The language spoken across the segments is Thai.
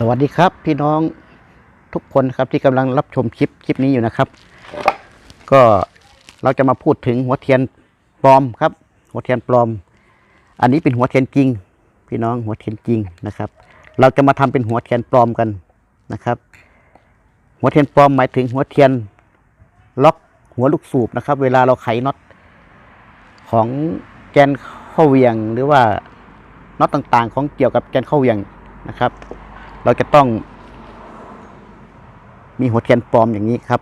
สวัสดีครับพี่น้องทุกคนครับที่กำลังรับชมคลิปคลิปนี้อยู่นะครับ ก็เราจะมาพูดถึงหัวเทียนปลอมครับ หัวเทียนปลอม อันนี้เป็นหัวเทียนจริง พี่น้องหัวเทียนจริงนะครับ เราจะมาทำเป็นหัวเทียนปลอมกันนะครับ หัวเทียนปลอมหมายถึงหัวเทียนล็อกหัวลูกสูบนะครับ เวลาเราไขน็อตของแกนเข้าเวียงหรือว่าน็อตต่างๆ ของเกี่ยวกับแกนเข้าเวียงนะครับ เราจะต้อง มีหัวเทียนปลอมอย่างนี้ครับ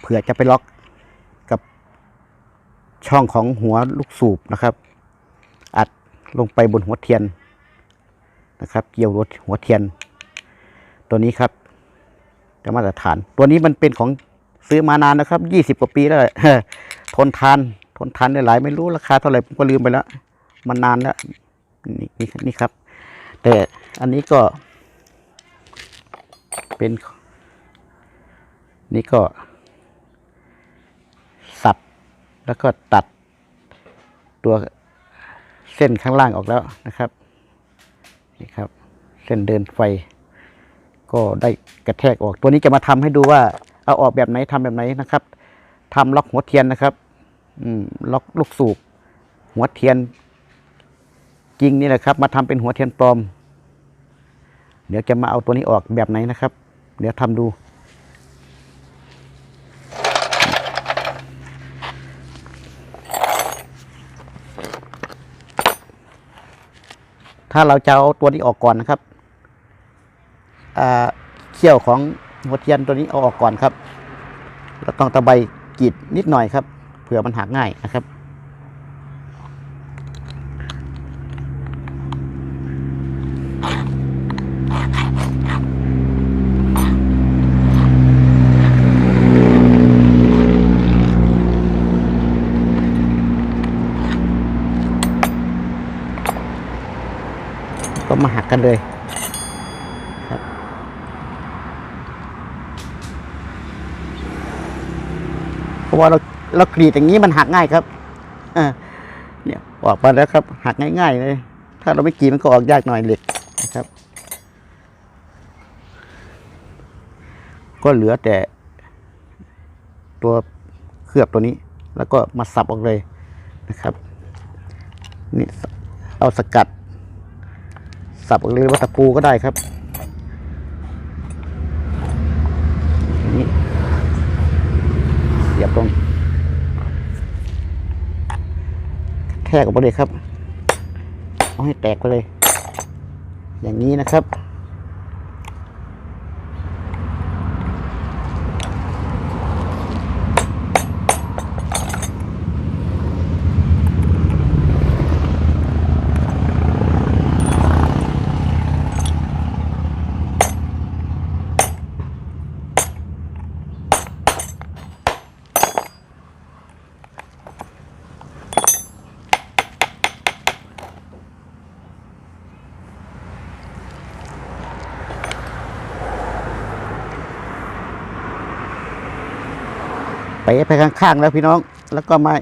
เผื่อจะไปล็อกกับช่องของหัวลูกสูบนะครับ อัดลงไปบนหัวเทียนนะครับ เกี่ยวรถหัวเทียน ตัวนี้ครับจะมาตรฐาน ตัวนี้มันเป็นของซื้อมานานนะครับยี่สิบกว่าปีแล้วทนทาน ทนทานได้หลายไม่รู้ราคาเท่าไหร่ผมก็ลืมไปแล้ว มันนานแล้วนี่นี่นี่ครับ แต่อันนี้ก็ เป็น นี่ก็ สับ แล้วก็ตัดตัวเส้นข้างล่างออกแล้วนะครับ นี่ครับ เส้นเดินไฟ ก็ได้กระแทกออก ตัวนี้จะมาทำให้ดูว่า เอาออกแบบไหนทำแบบไหนนะครับทำล็อกหัวเทียนนะครับ อืม ล็อกลูกสูบหัวเทียนจริงนี่แหละครับ มาทำเป็นหัวเทียนปลอม เดี๋ยวจะมาเอาตัวนี้ออกแบบไหนนะครับ เดี๋ยวทำดู ถ้าเราจะเอาตัวนี้ออกก่อนนะครับเขี้ยวของหัวเทียนตัวนี้เอาออกก่อนครับเราต้องตะไบกรีดนิดหน่อยครับเผื่อมันหักง่ายนะครับ ก็มาหักกันเลยครับเพราะว่าเราเรากรีดอย่างนี้มันหักง่ายครับอ่าเนี่ยออกมาแล้วครับ หักง่ายๆเลย ถ้าเราไม่กรีดมันก็ออกยากหน่อยเหล็กนะครับ ก็เหลือแต่ตัวเคลือบตัวนี้ แล้วก็มาสับออกเลยนะครับนี่เอาสกัด สับหรือว่าตะปูก็ได้ครับนี่เหยียบตรงแทกออกไปเลยครับ เอาให้แตกไปเลย อย่างนี้นะครับ ไปไปข้างๆแล้วพี่น้อง แล้วก็มา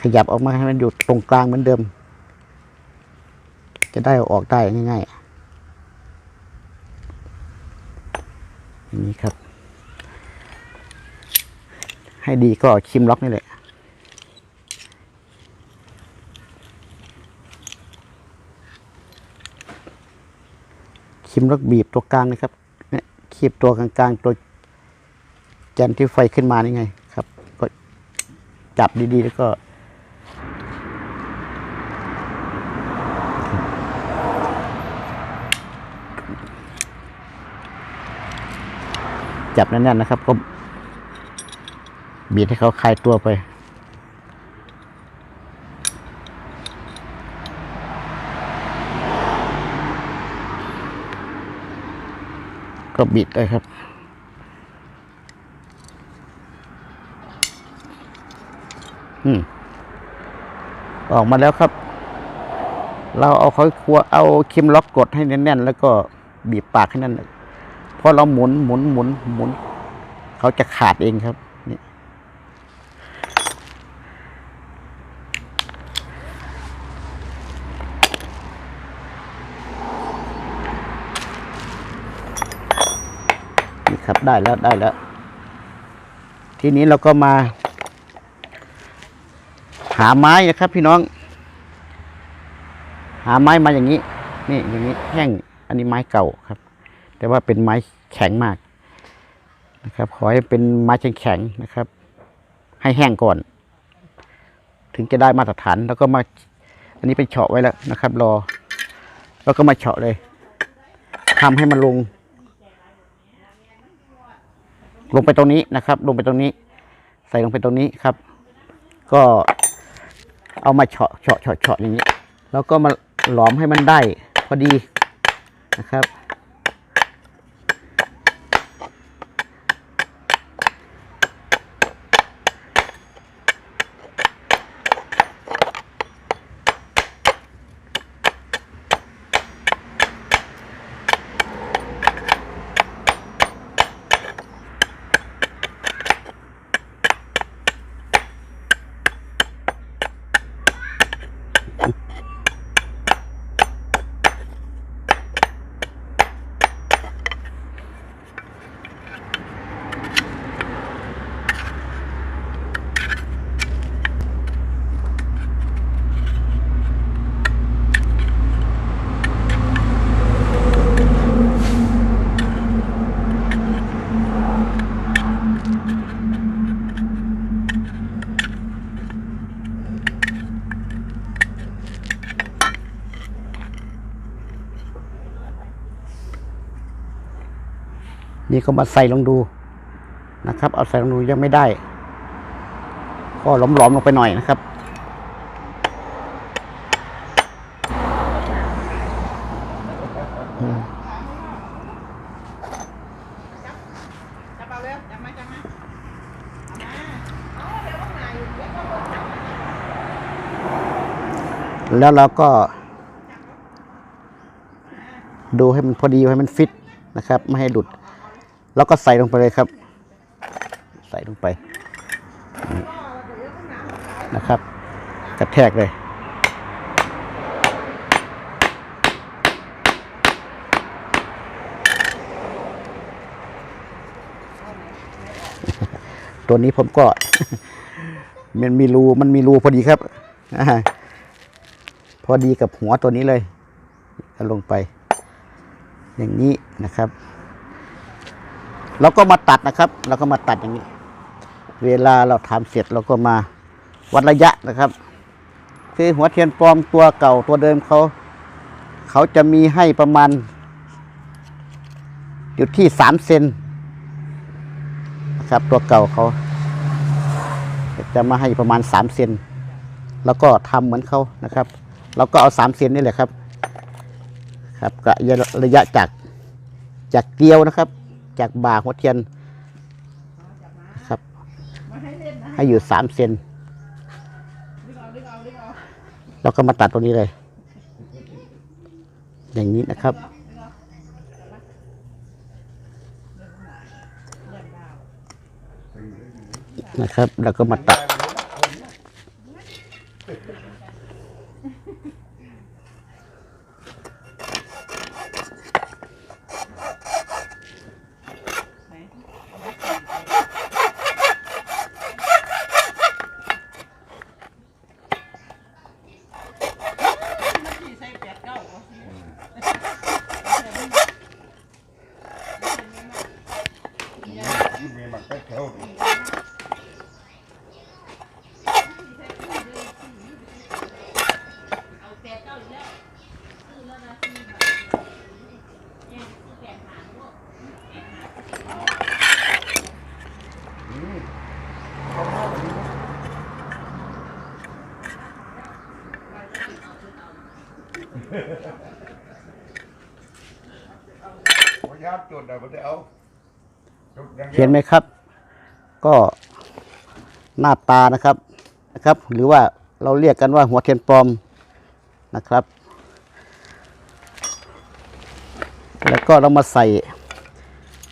ขยับออกมาให้มันอยู่ตรงกลางเหมือนเดิม จะได้ออกได้ง่ายๆอย่างนี้ครับ ให้ดีก็ชิมล็อกนี่แหละชิมล็อกบีบตัวกลางนะครับเนี่ยคีบตัวกลางๆตัว นที่ไฟขึ้นมานี่ไงครับ ก็จับดีๆ แล้วก็ จับแน่นๆนะครับ ก็บีบให้เขาคลายตัวไปก็บิดเลยครับ ออกมาแล้วครับ เราเอาเขาครัวเอาคิมล็อกกดให้แน่นๆ แล้วก็บีบปากให้นั่นพอเราหมุนหมุนหมุนหมุน เขาจะขาดเองครับ นี่ครับได้แล้วได้แล้ว ทีนี้เราก็มา หาไม้นะครับ พี่น้อง หาไม้มาอย่างนี้ นี่อย่างนี้แห้ง อันนี้ไม้เก่าครับ แต่ว่าเป็นไม้แข็งมากนะครับ ขอให้เป็นไม้แข็งๆนะครับ ให้แห้งก่อน ถึงจะได้มาตรฐานแล้วก็มา อันนี้เป็นเฉาะไว้แล้วนะครับ รอ แล้วก็มาเฉาะเลยทำให้มันลง ลงไปตรงนี้นะครับ ลงไปตรงนี้ ใส่ลงไปตรงนี้ครับ ก็ เอามาเฉาะเฉาะเฉาะเฉาะอย่างนี้ แล้วก็มาหลอมให้มันได้พอดีนะครับ นี่ก็มาใส่ลองดูนะครับ เอาใส่ลองดูยังไม่ได้ ก็หลอมๆลงไปหน่อยนะครับ แล้วเราก็ ดูให้มันพอดีให้มันฟิตนะครับ ไม่ให้หลุด แล้วก็ใส่ลงไปเลยครับ ใส่ลงไปนะครับกระแทกเลย ตัวนี้ผมก็ มันมีรูมันมีรูพอดีครับอพอดีกับหัวตัวนี้เลยลงไป อย่างนี้นะครับ แล้วก็มาตัดนะครับแล้วก็มาตัดอย่างนี้ เวลาเราทำเสร็จเราก็มาวัดระยะนะครับ คือหัวเทียนปลอมตัวเก่าตัวเดิมเขาเขาจะมีให้ประมาณ อยู่ที่สามเซนนะครับ ตัวเก่าเขาจะมาให้ประมาณสามเซนแล้วก็ทำเหมือนเขานะครับ เราก็เอาสามเซนนี่แหละครับ ครับกะระยะจากจากเกลียวนะครับ จากบ่าหัวเทียนครับ ให้เล่นะให้อยู่สามเซนเราดึงเอาดึงเอาแล้วก็มาตัดตรงนี้เลย อย่างนี้นะครับนะครับ แล้วก็มาตัด ที่ใส่แปดเก้าเอาสิ มีมันก็เท่า พยายาม จุดแต่ไม่ได้เอาจุดอย่างดียวเห็นไหมครับ ก็หน้าตานะครับนะครับ หรือว่าเราเรียกกันว่าหัวเทียนปลอมนะครับ แล้วก็เรามาใส่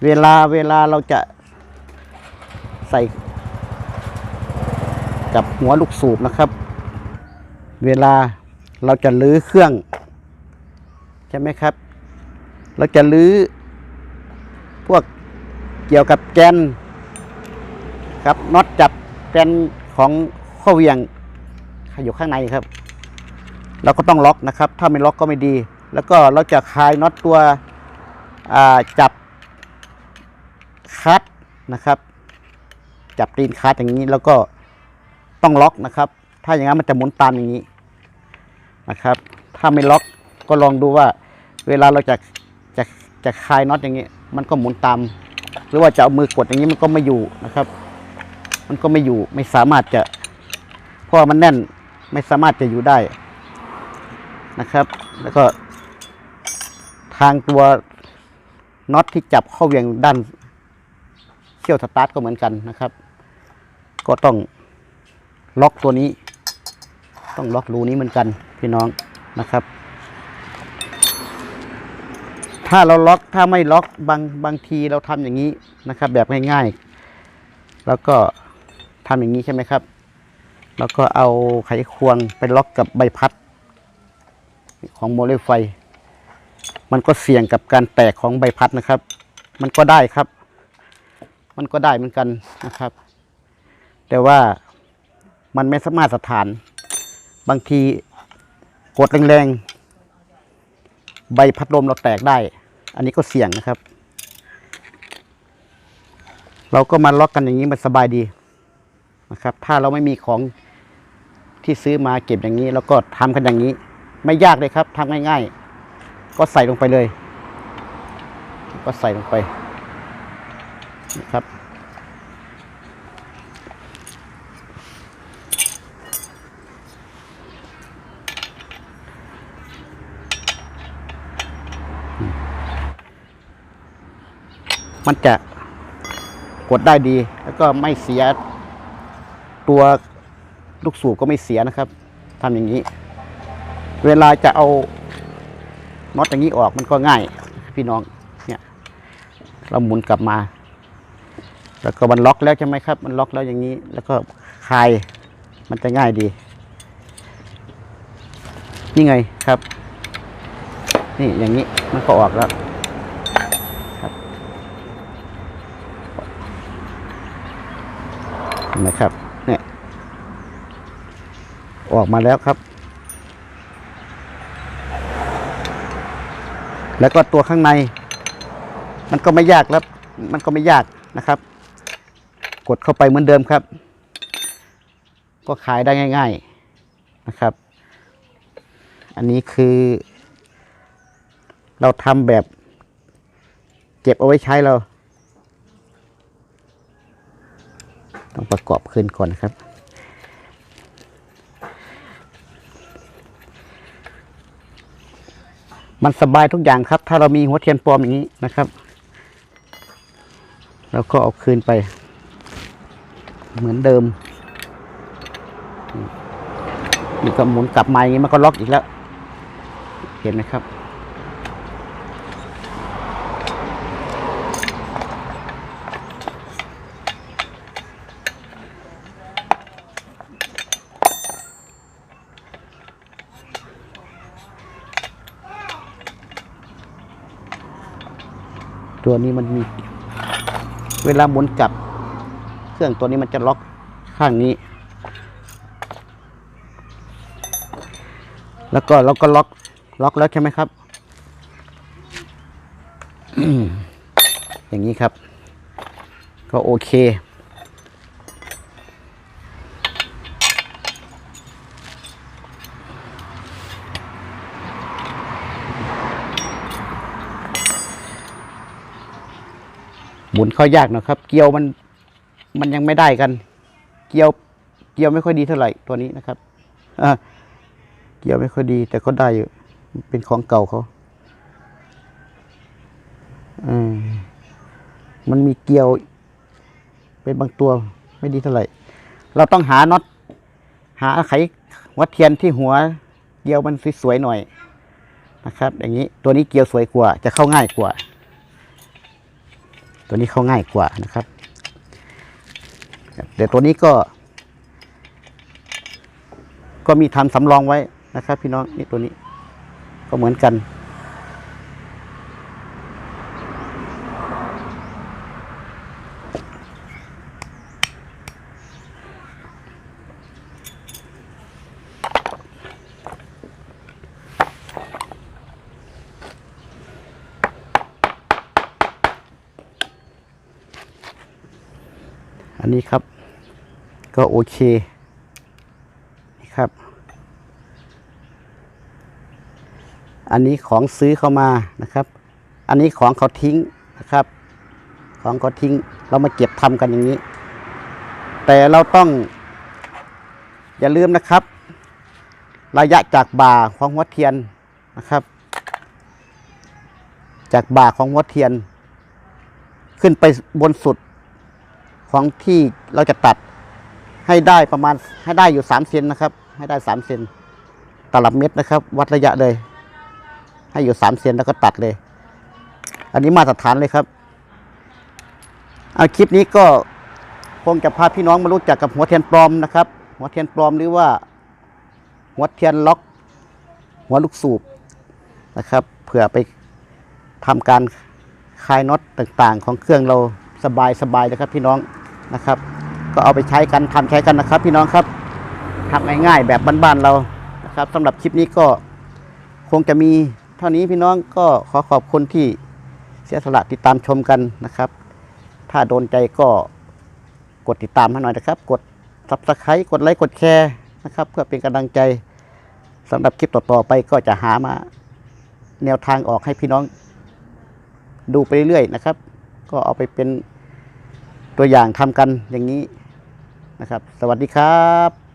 เวลาเวลาเราจะใส่กับหัวลูกสูบนะครับ เวลาเราจะลื้อเครื่อง ใช่ไหมครับ เราจะลื้อ พวกเกี่ยวกับแกนครับน็อตจับแกนของข้อเหวียงอยู่ข้างในครับ เราก็ต้องล็อกนะครับ ถ้าไม่ล็อกก็ไม่ดี แล้วก็เราจะคลายน็อตตัวจับคัดนะครับ จับตีนคัดอย่างนี้แล้วก็ต้องล็อกนะครับ ถ้าอย่างนั้นมันจะหมุนตามอย่างนี้นะครับ ถ้าไม่ล็อกก็ลองดูว่า เวลาเราจะจะจะคลายน็อตอย่างนี้ มันก็หมุนตาม หรือว่าจะเอามือกดอย่างนี้มันก็ไม่อยู่นะครับ มันก็ไม่อยู่ไม่สามารถจะเพราะมันแน่นไม่สามารถจะอยู่ได้นะครับ แล้วก็ทางตัวน็อตที่จับเข้าเวียงด้านเขี้ยวสตาร์ทก็เหมือนกันนะครับ ก็ต้องล็อกตัวนี้ ต้องล็อกรูนี้เหมือนกันพี่น้องนะครับ ถ้าเราล็อกถ้าไม่ล็อกบางบางทีเราทำอย่างนี้นะครับ แบบง่ายๆ แล้วก็ทำอย่างนี้ใช่ไหมครับ แล้วก็เอาไขควงไปล็อกกับใบพัด ของโมเลกุลไฟ มันก็เสี่ยงกับการแตกของใบพัดนะครับ มันก็ได้ครับ มันก็ได้เหมือนกันนะครับ แต่ว่ามันไม่สามารถสถาน บางทีกดแรงๆใบพัดลมเราแตกได้ อันนี้ก็เสี่ยงนะครับ เราก็มาล็อกกันอย่างนี้มันสบายดีนะครับ ถ้าเราไม่มีของที่ซื้อมาเก็บอย่างนี้ แล้วก็ทำกันอย่างนี้ ไม่ยากเลยครับทำง่ายๆ ก็ใส่ลงไปเลย ก็ใส่ลงไปนะครับ มันจะกดได้ดี แล้วก็ไม่เสียตัวลูกสูบก็ไม่เสียนะครับทำอย่างนี้ เวลาจะเอาน็อตอย่างนี้ออกมันก็ง่าย พี่น้องเนี่ยเราหมุนกลับมา แล้วก็มันล็อกแล้วใช่ไหมครับ มันล็อกแล้วอย่างนี้ แล้วก็คลายมันจะง่ายดี นี่ไงครับ นี่อย่างนี้มันก็ออกแล้ว เห็ นไหมครับเนี่ยออกมาแล้วครับ แล้วก็ตัวข้างใน มันก็ไม่ยากแล้ว มันก็ไม่ยากนะครับ กดเข้าไปเหมือนเดิมครับ ก็ขายได้ง่าย ๆนะครับ อันนี้คือ เราทำแบบ เก็บเอาไว้ใช้เรา ต้องประกอบขึ้นก่อนนะครับ มันสบายทุกอย่างครับ ถ้าเรามีหัวเทียนปลอมอย่างนี้นะครับเราก็เอาคืนไป เหมือนเดิมนี่ก็หมุนกลับมาอย่างนี้มันก็ล็อกอีกแล้ว เห็นไหมครับ ตัวนี้มันมี เวลาหมุนกลับ เครื่องตัวนี้มันจะล็อกข้างนี้ แล้วก็เราก็ล็อกล็อกแล้วใช่ไหมครับ อย่างนี้ครับ ก็โอเค มุนเข้ายากนะครับ เกียวมันมันยังไม่ได้กัน เกียวเกียวไม่ค่อยดีเท่าไหร่ตัวนี้นะครับเกียวไม่ค่อยดี แต่ก็ได้อยู่เป็นของเก่าเขาอืมมันมีเกียว เป็นบางตัวไม่ดีเท่าไหร่ เราต้องหาน็อตหาไขหัวเทียนที่หัว เกียวมันสวยๆหน่อยนะครับ อย่างนี้ตัวนี้เกียวสวยกว่า จะเข้าง่ายกว่า ตัวนี้เข้าง่ายกว่านะครับเดี๋ยวตัวนี้ก็ ก็มีทำสำรองไว้นะครับ พี่น้องนี่ตัวนี้ก็เหมือนกันครับ ก็โอเคนี่ครับ อันนี้ของซื้อเข้ามานะครับ อันนี้ของเขาทิ้งนะครับ ของเขาทิ้งเรามาเก็บทำกันอย่างนี้ แต่เราต้อง อย่าลืมนะครับ ระยะจากบ่าของหัวเทียนนะครับ จากบ่าของหัวเทียน ขึ้นไปบนสุดของที่เราจะตัด ให้ได้ประมาณให้ได้อยู่สามเซนนะครับ ให้ได้สามเซนตลับเม็ดนะครับ วัดระยะเลย ให้อยู่สามเซนแล้วก็ตัดเลย อันนี้มาตรฐานเลยครับเอาคลิปนี้ก็คงจะพาพี่น้องมารู้จักกับหัวเทียนปลอมนะครับ หัวเทียนปลอมหรือว่า หัวเทียนล็อก หัวลูกสูบนะครับเผื่อไปทำการคลายน็อตต่างๆ ของเครื่องเราสบายๆนะครับพี่น้องนะครับ ก็เอาไปใช้กันทำใช้กันนะครับ พี่น้องครับทำง่ายๆแบบบ้านๆเรานะครับสำหรับคลิปนี้ก็คงจะมีเท่านี้พี่น้องก็ขอขอบคุณที่เสียสละติดตามชมกันนะครับ ถ้าโดนใจก็กดติดตามให้หน่อยนะครับ กดซับสไครต์กดไลค์กดแชร์นะครับ เพื่อเป็นกำลังใจสำหรับคลิปต่อๆไปก็จะหามาแนวทางออกให้พี่น้องดูไปเรื่อยๆนะครับ ก็เอาไปเป็นตัวอย่างทำกันอย่างนี้ นะครับ สวัสดีครับ